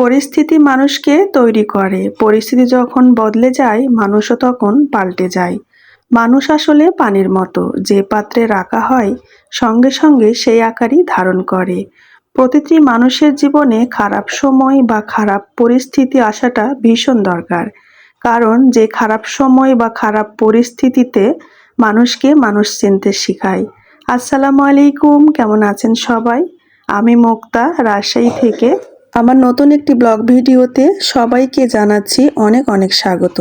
পরিস্থিতি মানুষকে তৈরি করে। পরিস্থিতি যখন বদলে যায়, মানুষও তখন পাল্টে যায়। মানুষ আসলে পানির মতো। যে পাত্রে রাখা হয়, সঙ্গে সঙ্গে সেই আকারই ধারণ করে। প্রতিটি মানুষের জীবনে খারাপ সময় বা খারাপ পরিস্থিতি আসাটা ভীষণ দরকার। কারণ যে খারাপ সময় বা খারাপ পরিস্থিতিতে মানুষকে মানুষ চিনতে শেখায়। আসসালামু আলাইকুম, কেমন আছেন সবাই? আমি মুক্তা, রাজশাহী থেকে আমার নতুন একটি ব্লগ ভিডিওতে সবাইকে জানাচ্ছি অনেক অনেক স্বাগত।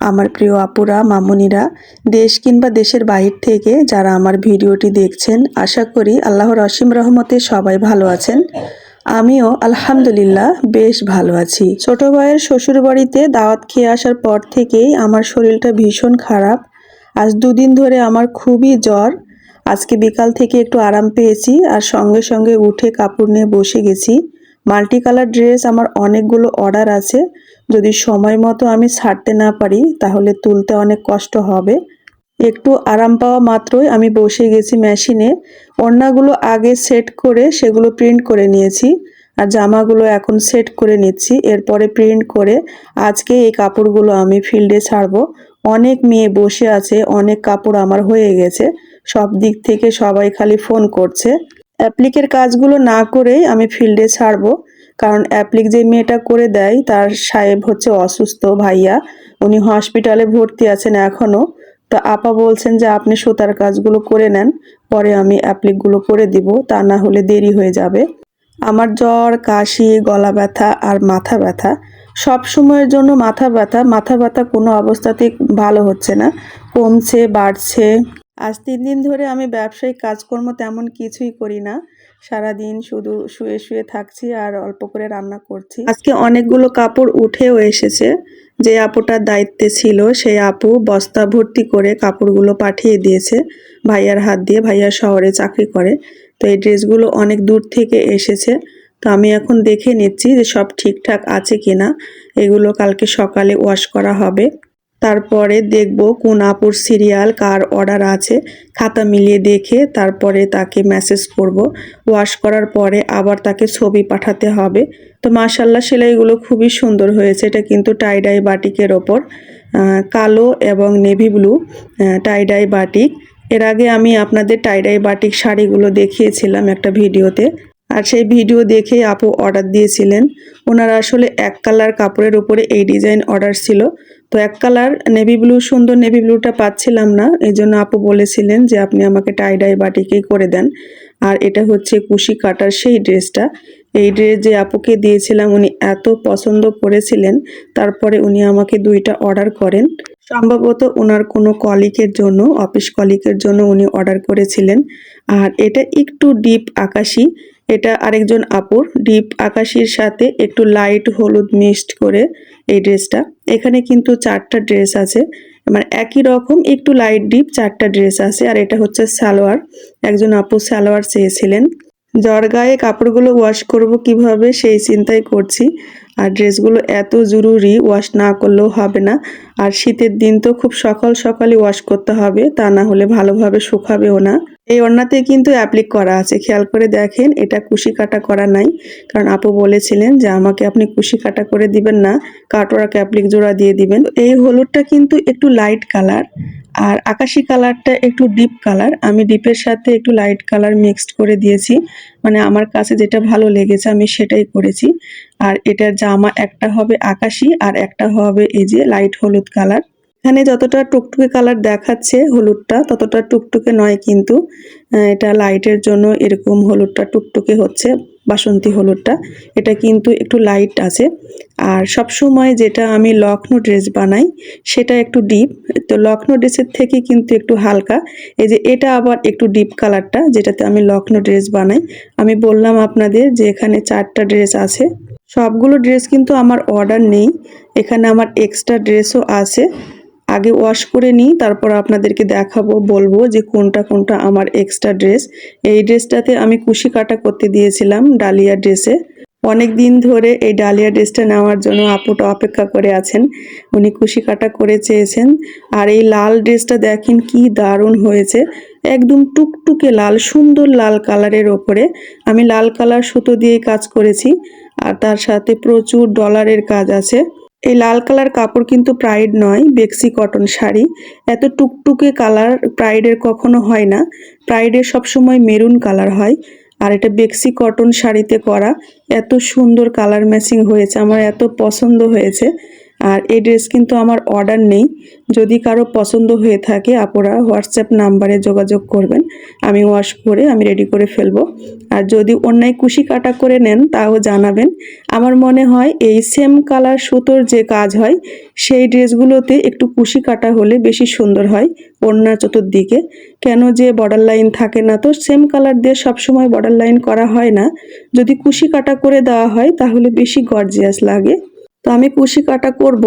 আমার প্রিয় আপুরা, মামুনিরা, দেশ কিংবা দেশের বাহির থেকে যারা আমার ভিডিওটি দেখছেন, আশা করি আল্লাহর অসীম রহমতে সবাই ভালো আছেন। আমিও আলহামদুলিল্লাহ বেশ ভালো আছি। ছোট ভাইয়ের শ্বশুর বাড়িতে দাওয়াত খেয়ে আসার পর থেকেই আমার শরীরটা ভীষণ খারাপ। আজ দুদিন ধরে আমার খুবই জ্বর। আজকে বিকাল থেকে একটু আরাম পেয়েছি আর সঙ্গে সঙ্গে উঠে কাপড় নিয়ে বসে গেছি। মাল্টি কালার ড্রেস আমার অনেকগুলো অর্ডার আছে। যদি সময় মতো আমি ছাড়তে না পারি, তাহলে তুলতে অনেক কষ্ট হবে। একটু আরাম পাওয়া মাত্রই আমি বসে গেছি মেশিনে। ওড়নাগুলো আগে সেট করে সেগুলো প্রিন্ট করে নিয়েছি আর জামাগুলো এখন সেট করে নিচ্ছি। এরপরে প্রিন্ট করে আজকে এই কাপড়গুলো আমি ফিল্ডে ছাড়বো। অনেক মেয়ে বসে আছে, অনেক কাপড় আমার হয়ে গেছে। সব দিক থেকে সবাই খালি ফোন করছে। অ্যাপ্লিকের কাজগুলো না করেই আমি ফিল্ডে ছাড়বো। কারণ অ্যাপ্লিক যে মেয়েটা করে দেয়, তার সাহেব হচ্ছে অসুস্থ ভাইয়া। উনি হসপিটালে ভর্তি আছেন এখনও তো আপা বলছেন যে, আপনি সুতার কাজগুলো করে নেন, পরে আমি অ্যাপ্লিকগুলো করে দিব, তা না হলে দেরি হয়ে যাবে। আমার জ্বর, কাশি, গলা ব্যথা আর মাথা ব্যথা। সব সময়ের জন্য মাথা ব্যথা। মাথা ব্যথা কোনো অবস্থাতেই ভালো হচ্ছে না। কমছে, বাড়ছে। আজ তিন দিন ধরে আমি ব্যবসায়িক কাজকর্ম তেমন কিছুই করি না। সারাদিন শুধু শুয়ে শুয়ে থাকছি আর অল্প করে রান্না করছি। আজকে অনেকগুলো কাপড় উঠেও এসেছে। যে আপুটার দায়িত্বে ছিল, সেই আপু বস্তা ভর্তি করে কাপড়গুলো পাঠিয়ে দিয়েছে। ভাইয়ার হাত দিয়ে ভাইয়া শহরে চাকরি করে। তো এই ড্রেসগুলো অনেক দূর থেকে এসেছে। তো আমি এখন দেখে নিচ্ছি যে সব ঠিকঠাক আছে কিনা। এগুলো কালকে সকালে ওয়াশ করা হবে। তারপরে দেখব কোন আপুর সিরিয়াল, কার অর্ডার আছে। খাতা মিলিয়ে দেখে তারপরে তাকে মেসেজ করব। ওয়াশ করার পরে আবার তাকে ছবি পাঠাতে হবে। তো মাশাল্লাহ সেলাইগুলো খুবই সুন্দর হয়েছে। এটা কিন্তু টাইডাই বাটিকের ওপর কালো এবং নেভি ব্লু টাইডাই বাটিক। এর আগে আমি আপনাদের টাইডাই বাটিক শাড়িগুলো দেখিয়েছিলাম একটা ভিডিওতে। আর সেই ভিডিও দেখে আপু অর্ডার দিয়েছিলেন। ওনারা আসলে এক কালার কাপড়ের উপরে এই ডিজাইন অর্ডার ছিল। তো এক কালার নেভি ব্লু সুন্দর নেভি ব্লুটা পাচ্ছিলাম না। এই জন্য আপু বলেছিলেন যে, আপনি আমাকে টাইডাই বাটিকেই করে দেন? আর এটা হচ্ছে কুশি কাটার সেই ড্রেসটা। এই ড্রেস যে আপুকে দিয়েছিলাম, উনি এত পছন্দ করেছিলেন। তারপরে উনি আমাকে দুইটা অর্ডার করেন। সম্ভবত ওনার কোনো কলিকের জন্য, অফিস কলিকের জন্য উনি অর্ডার করেছিলেন। আর এটা একটু ডিপ আকাশি, এটা আরেকজন আপুর। ডিপ আকাশির সাথে একটু লাইট হলুদ মিক্সড করে এই ড্রেসটা। এখানে কিন্তু চারটা ড্রেস আছে। মানে একই রকম, একটু লাইট ডিপ চারটা ড্রেস আছে। আর এটা হচ্ছে সালোয়ার। একজন আপু সালোয়ার চেয়েছিলেন। জ্বর গায়ে কাপড়গুলো ওয়াশ করব কীভাবে সেই চিন্তাই করছি। আর ড্রেসগুলো এত জরুরি ওয়াশ না করলেও হবে না। আর শীতের দিন তো খুব সকাল সকালে ওয়াশ করতে হবে, তা না হলে ভালোভাবে শুকাবেও না। এই ওড়নাতে কিন্তু অ্যাপ্লিক করা আছে। খেয়াল করে দেখেন, এটা কুশি কাটা করা নাই। কারণ আপু বলেছিলেন যে আমাকে আপনি কুশি কাটা করে দিবেন না, কাটোয়াকে অ্যাপ্লিক জোড়া দিয়ে দিবেন। এই হলুদটা কিন্তু একটু লাইট কালার আর আকাশি কালারটা একটু ডিপ কালার আমি ডিপের সাথে একটু লাইট কালার মিক্সড করে দিয়েছি। মানে আমার কাছে যেটা ভালো লেগেছে, আমি সেটাই করেছি। আর এটার জামা একটা হবে আকাশি আর একটা হবে এই যে লাইট হলুদ কালার এখানে যতটা টুকটুকে কালার দেখাচ্ছে হলুদটা, ততটা টুকটুকে নয় কিন্তু এটা লাইটের জন্য এরকম হলুদটা টুকটুকে হচ্ছে। বাসন্তী হলুদটা, এটা কিন্তু একটু লাইট আছে। আর সব সময় যেটা আমি লখনৌ ড্রেস বানাই, সেটা একটু ডিপ তো লখনৌ ড্রেসের থেকে কিন্তু একটু হালকা। এই যে এটা আবার একটু ডিপ কালারটা যেটাতে আমি লখনৌ ড্রেস বানাই। আমি বললাম আপনাদের যে এখানে চারটা ড্রেস আছে। সবগুলো ড্রেস কিন্তু আমার অর্ডার নেই। এখানে আমার এক্সট্রা ড্রেসও আছে। আগে ওয়াশ করে নিই, তারপর আপনাদেরকে দেখাবো, বলব যে কোনটা কোনটা আমার এক্সট্রা ড্রেস এই ড্রেসটাতে আমি কুশি কাটা করতে দিয়েছিলাম ডালিয়া ড্রেসে অনেক দিন ধরে এই ডালিয়া ড্রেসটা নেওয়ার জন্য আপুটা অপেক্ষা করে আছেন, উনি কুশি কাটা করে চেয়েছেন। আর এই লাল ড্রেসটা দেখেন কি দারুণ হয়েছে, একদম টুকটুকে লাল, সুন্দর লাল কালারের ওপরে। আমি লাল কালার সুতো দিয়ে কাজ করেছি, আর তার সাথে প্রচুর ডলারের কাজ আছে। এই লাল কালার কাপড় কিন্তু প্রাইড নয়, বেক্সি কটন শাড়ি। এত টুকটুকে কালার প্রাইডের কখনো হয় না। প্রাইডের সবসময় মেরুন কালার হয়। আর এটা বেক্সি কটন শাড়িতে করা, এত সুন্দর কালার ম্যাচিং হয়েছে, আমার এত পছন্দ হয়েছে। আর এই ড্রেস কিন্তু আমার অর্ডার নেই। যদি কারও পছন্দ হয়ে থাকে আপনারা হোয়াটসঅ্যাপ নাম্বারে যোগাযোগ করবেন। আমি ওয়াশ করে আমি রেডি করে ফেলব। আর যদি অন্যায় কুশি কাটা করে নেন, তাও জানাবেন। আমার মনে হয় এই সেম কালার সুতোর যে কাজ হয়, সেই ড্রেসগুলোতে একটু কুশি কাটা হলে বেশি সুন্দর হয় ওড়না চতুর্দিকে। কেন যে বর্ডার লাইন থাকে না তো সেম কালার দিয়ে সবসময় বর্ডার লাইন করা হয় না। যদি কুশি কাটা করে দেওয়া হয়, তাহলে বেশি গর্জিয়াস লাগে। তো আমি কুশি কাটা করব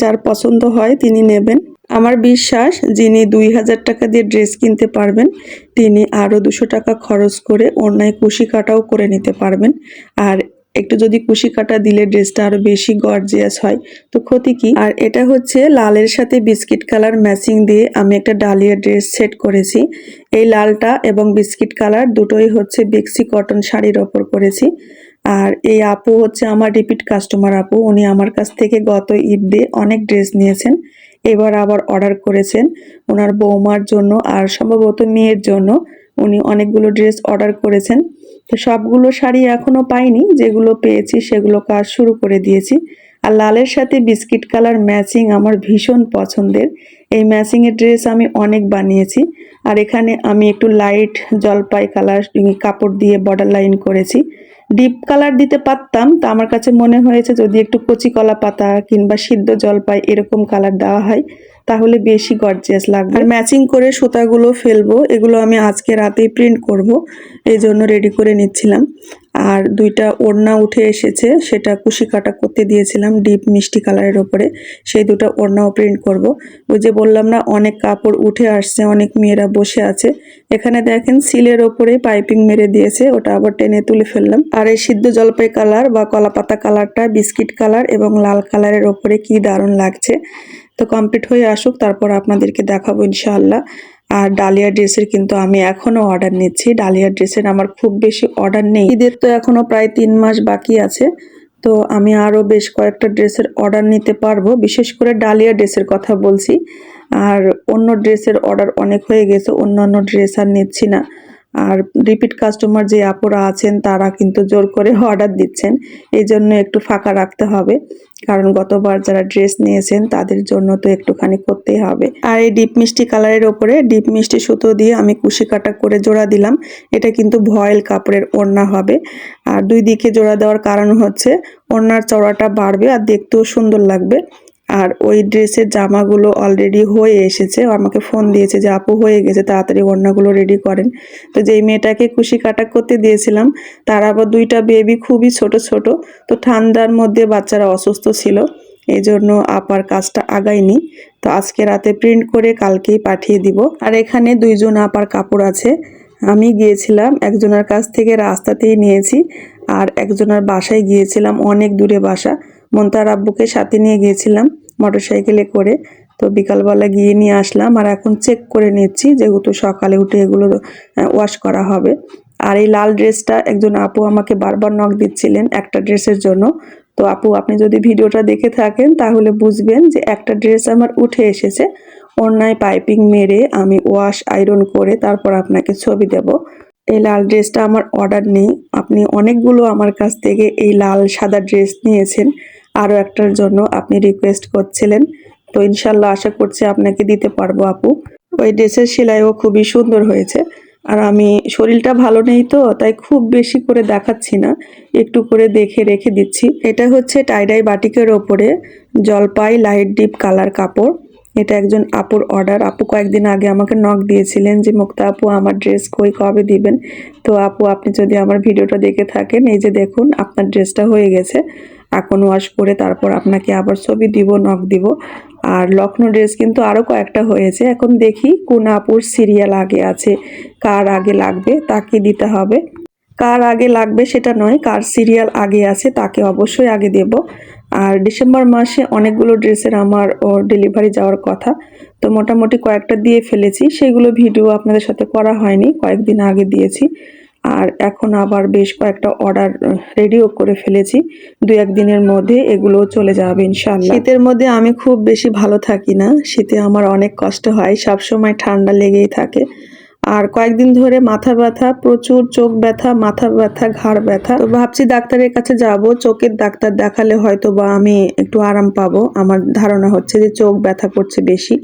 যার পছন্দ হয় তিনি নেবেন। আমার বিশ্বাস, যিনি দুই হাজার টাকা দিয়ে ড্রেস কিনতে পারবেন, তিনি আরও দুশো টাকা খরচ করে অন্যায় কুশি কাটাও করে নিতে পারবেন। আর একটু যদি কুশি কাটা দিলে ড্রেসটা আরও বেশি গর্জিয়াস হয়, তো ক্ষতি কি? আর এটা হচ্ছে লালের সাথে বিস্কিট কালার ম্যাচিং দিয়ে আমি একটা ডালিয়া ড্রেস সেট করেছি। এই লালটা এবং বিস্কিট কালার দুটোই হচ্ছে বেক্সি কটন শাড়ির ওপর করেছি। আর এই আপু হচ্ছে আমার রিপিট কাস্টমার আপু। উনি আমার কাছ থেকে গত ঈদে অনেক ড্রেস নিয়েছেন, এবার আবার অর্ডার করেছেন। ওনার বৌমার জন্য আর সম্ভবত মেয়ের জন্য উনি অনেকগুলো ড্রেস অর্ডার করেছেন। তো সবগুলো শাড়ি এখনও পাইনি, যেগুলো পেয়েছি সেগুলো কাজ শুরু করে দিয়েছি। আর লালের সাথে বিস্কিট কালার ম্যাচিং আমার ভীষণ পছন্দের। এই ম্যাচিংয়ের ড্রেস আমি অনেক বানিয়েছি। আর এখানে আমি একটু লাইট জলপাই কালার কাপড় দিয়ে বর্ডার লাইন করেছি। ডিপ কালার দিতে পারতাম, তা আমার কাছে মনে হয়েছে যদি একটু কচি কলা পাতা কিংবা সিদ্ধ জলপাই এরকম কালার দেওয়া হয়, তাহলে বেশি গর্জিয়াস লাগবে। আর ম্যাচিং করে সুতাগুলো ফেলব, এগুলো আমি আজকে রাতেই প্রিন্ট করব, এই জন্য রেডি করে নিচ্ছিলাম। আর দুইটা ওড়না উঠে এসেছে, সেটা কুশি কাটা করতে দিয়েছিলাম ডিপ মিষ্টি কালারের ওপরে। সেই দুটো ওড়নাও প্রিন্ট করব। ওই যে বললাম না, অনেক কাপড় উঠে আসছে, অনেক মেয়েরা বসে আছে। এখানে দেখেন সিলের ওপরে পাইপিং মেরে দিয়েছে, ওটা আবার টেনে তুলে ফেললাম। আর এই সিদ্ধ জলপাই কালার বা কলাপাতা কালারটা বিস্কিট কালার এবং লাল কালারের ওপরে কি দারুণ লাগছে। তো কমপ্লিট হয়ে আসুক, তারপর আপনাদেরকে দেখাবো ইনশাআল্লাহ। আর ডালিয়া ড্রেসের কিন্তু আমি এখনও অর্ডার নিচ্ছি। ডালিয়া ড্রেসের আমার খুব বেশি অর্ডার নেই। ঈদের তো এখনও প্রায় তিন মাস বাকি আছে, তো আমি আরও বেশ কয়েকটা ড্রেসের অর্ডার নিতে পারব। বিশেষ করে ডালিয়া ড্রেসের কথা বলছি। আর অন্য ড্রেসের অর্ডার অনেক হয়ে গেছে, অন্যান্য ড্রেস আর নিচ্ছি না। আর রিপিট কাস্টমার যে আপুরা আছেন, তারা কিন্তু জোর করে অর্ডার দিচ্ছেন। এই জন্য একটু ফাঁকা রাখতে হবে। কারণ গতবার যারা ড্রেস নিয়েছেন, তাদের জন্য তো একটুখানি করতেই হবে। আর এই ডিপ মিষ্টি কালারের ওপরে ডিপ মিষ্টি সুতো দিয়ে আমি কুশি কাটা করে জোড়া দিলাম। এটা কিন্তু ভয়েল কাপড়ের ওড়না হবে। আর দুই দিকে জোড়া দেওয়ার কারণ হচ্ছে, ওড়নার চড়াটা বাড়বে আর দেখতেও সুন্দর লাগবে। আর ওই ড্রেসের জামাগুলো অলরেডি হয়ে এসেছে। আমাকে ফোন দিয়েছে যে, আপু, হয়ে গেছে, তাড়াতাড়ি ওড়নাগুলো রেডি করেন। তো যেই মেয়েটাকে খুশি কাটা করতে দিয়েছিলাম, তার আবার দুইটা বেবি খুবই ছোট ছোট। তো ঠান্ডার মধ্যে বাচ্চারা অসুস্থ ছিল এই জন্য আপার কাজটা আগায়নি। তো আজকে রাতে প্রিন্ট করে কালকেই পাঠিয়ে দিব। আর এখানে দুইজন আপার কাপড় আছে। আমি গিয়েছিলাম, একজনের কাছ থেকে রাস্তাতেই নিয়েছি, আর একজনের বাসায় গিয়েছিলাম, অনেক দূরে বাসা। মন্তার আব্বুকে সাথে নিয়ে গিয়েছিলাম মোটরসাইকেলে করে। তো বিকালবেলা গিয়ে নিয়ে আসলাম আর এখন চেক করে নিচ্ছি যেহেতু সকালে উঠে এগুলো ওয়াশ করা হবে। আর এই লাল ড্রেসটা একজন আপু আমাকে বারবার নক দিচ্ছিলেন একটা ড্রেসের জন্য। তো আপু, আপনি যদি ভিডিওটা দেখে থাকেন তাহলে বুঝবেন যে একটা ড্রেস আমার উঠে এসেছে। অন্যায় পাইপিং মেরে আমি ওয়াশ আয়রন করে তারপর আপনাকে ছবি দেব। এই লাল ড্রেসটা আমার অর্ডার নেই। আপনি অনেকগুলো আমার কাছ থেকে এই লাল সাদা ড্রেস নিয়েছেন। আরও একটার জন্য আপনি রিকোয়েস্ট করছিলেন। তো ইনশাল্লাহ আশা করছি আপনাকে দিতে পারব আপু। ওই ড্রেসের সেলাইও খুবই সুন্দর হয়েছে। আর আমি শরীরটা ভালো নেই তো, তাই খুব বেশি করে দেখাচ্ছি না। একটু করে দেখে রেখে দিচ্ছি। এটা হচ্ছে টাইডাই বাটিকের ওপরে জলপাই লাইট ডিপ কালার কাপড়। এটা একজন আপুর অর্ডার আপু কয়েকদিন আগে আমাকে নক দিয়েছিলেন যে, মুক্তা আপু, আমার ড্রেস কই, কবে দিবেন? তো আপু, আপনি যদি আমার ভিডিওটা দেখে থাকেন, এই যে দেখুন, আপনার ড্রেসটা হয়ে গেছে। এখন ওয়াশ করে তারপর আপনাকে আবার ছবি দিব নক দিব। আর লখনৌ ড্রেস কিন্তু আরও কয়েকটা হয়েছে। এখন দেখি কোন আপুর সিরিয়াল আগে আছে, কার আগে লাগবে, তাকে দিতে হবে। কার আগে লাগবে সেটা নয়, কার সিরিয়াল আগে আছে, তাকে অবশ্যই আগে দেব। আর ডিসেম্বর মাসে অনেকগুলো ড্রেসের আমার, ও ডেলিভারি যাওয়ার কথা। তো মোটামুটি কয়েকটা দিয়ে ফেলেছি। সেগুলো ভিডিও আপনাদের সাথে করা হয়নি, কয়েকদিন আগে দিয়েছি। আর এখন আবার বেশ কয়েকটা অর্ডার রেডিও করে ফেলেছি। দু একদিনের মধ্যে এগুলো চলে যাবে ইনশাল্লাহ শীতের মধ্যে আমি খুব বেশি ভালো থাকি না। শীতে আমার অনেক কষ্ট হয় সব সময় ঠান্ডা লেগেই থাকে। আর কয়েকদিন ধরে মাথা ব্যথা, প্রচুর চোখ ব্যথা, মাথা ব্যথা, ঘাড় ব্যথা। তো ভাবছি ডাক্তারের কাছে যাব, চোখের ডাক্তার দেখালে হয়তো বা আমি একটু আরাম পাবো। আমার ধারণা হচ্ছে যে চোখ ব্যথা করছে বেশি,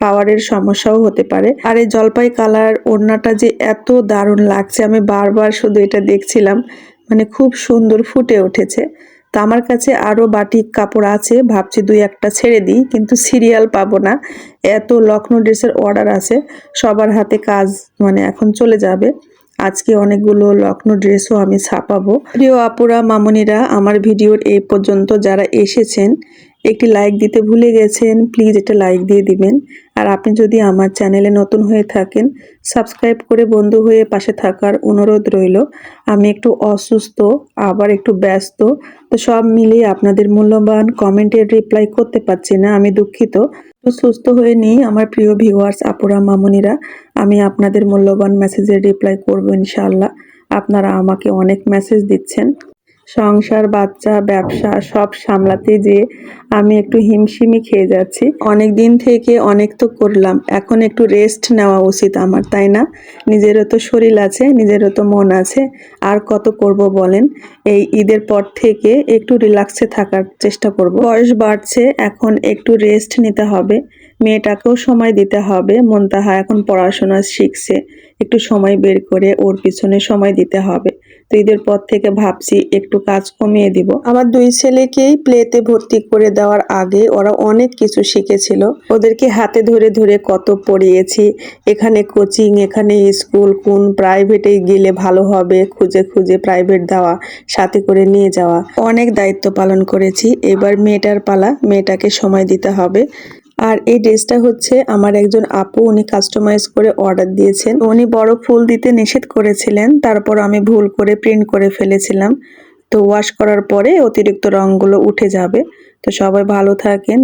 পাওয়ারের সমস্যাও হতে পারে। আর এই জলপাই কালার ওড়নাটা যে এত দারুণ লাগছে, আমি বারবার শুধু এটা দেখছিলাম মানে খুব সুন্দর ফুটে উঠেছে। আমার কাছে আরও বাটিক কাপড় আছে, ভাবছি দুই একটা ছেড়ে দিই, কিন্তু সিরিয়াল পাবো না। এত লখনৌ ড্রেসের অর্ডার আছে, সবার হাতে কাজ মানে এখন চলে যাবে। আজকে অনেকগুলো লখনৌ ড্রেসও আমি ছাপাবো। প্রিয় আপুরা, মামনিরা, আমার ভিডিওর এই পর্যন্ত যারা এসেছেন একটি লাইক দিতে ভুলে গেছেন প্লিজ একটা লাইক দিয়ে দিবেন। আর আপনি যদি আমার চ্যানেলে নতুন হয়ে থাকেন সাবস্ক্রাইব করে বন্ধু হয়ে পাশে থাকার অনুরোধ রইল। আমি একটু অসুস্থ, আবার একটু ব্যস্ত, তো সব মিলিয়ে আপনাদের মূল্যবান কমেন্টের রিপ্লাই করতে পারছি না, আমি দুঃখিত। তো সুস্থ হয়ে নিয়ে আমার প্রিয় ভিউয়ার্স আপুরা, মামুনিরা। আমি আপনাদের মূল্যবান মেসেজের রিপ্লাই করব ইনশাআল্লাহ। আপনারা আমাকে অনেক মেসেজ দিচ্ছেন। সংসার, বাচ্চা, ব্যবসা সব সামলাতে যে আমি একটু হিমশিমি খেয়ে যাচ্ছি। অনেক দিন থেকে অনেক তো করলাম, এখন একটু রেস্ট নেওয়া উচিত আমার, তাই না? নিজেরও তো শরীর আছে, নিজেরও তো মন আছে, আর কত করব বলেন? এই ঈদের পর থেকে একটু রিল্যাক্সে থাকার চেষ্টা করব। বয়স বাড়ছে, এখন একটু রেস্ট নিতে হবে। মেয়েটাকেও সময় দিতে হবে, মনতাহা এখন পড়াশোনা শিখছে। একটু সময় বের করে ওর পিছনে সময় দিতে হবে। তো ঈদের পর থেকে ভাবছি, একটু কাজ কমিয়ে দিব। আমার দুই ছেলেকেই প্লেতে ভর্তি করে দেওয়ার আগে ওরা অনেক কিছু শিখেছিল। ওদেরকে হাতে ধরে ধরে কত পড়িয়েছি। এখানে কোচিং, এখানে স্কুল, কোন প্রাইভেটে গেলে ভালো হবে, খুঁজে খুঁজে প্রাইভেট দেওয়া, সাথে করে নিয়ে যাওয়া। অনেক দায়িত্ব পালন করেছি। এবার মেয়েটার পালা, মেয়েটাকে সময় দিতে হবে। আর এই ড্রেসটা হচ্ছে আমার একজন আপু, উনি কাস্টমাইজ করে অর্ডার দিয়েছেন। উনি বড় ফুল দিতে নিষেধ করেছিলেন, তারপর আমি ভুল করে প্রিন্ট করে ফেলেছিলাম। তো ওয়াশ করার পরে অতিরিক্ত রঙগুলো উঠে যাবে। তো সবাই ভালো থাকেন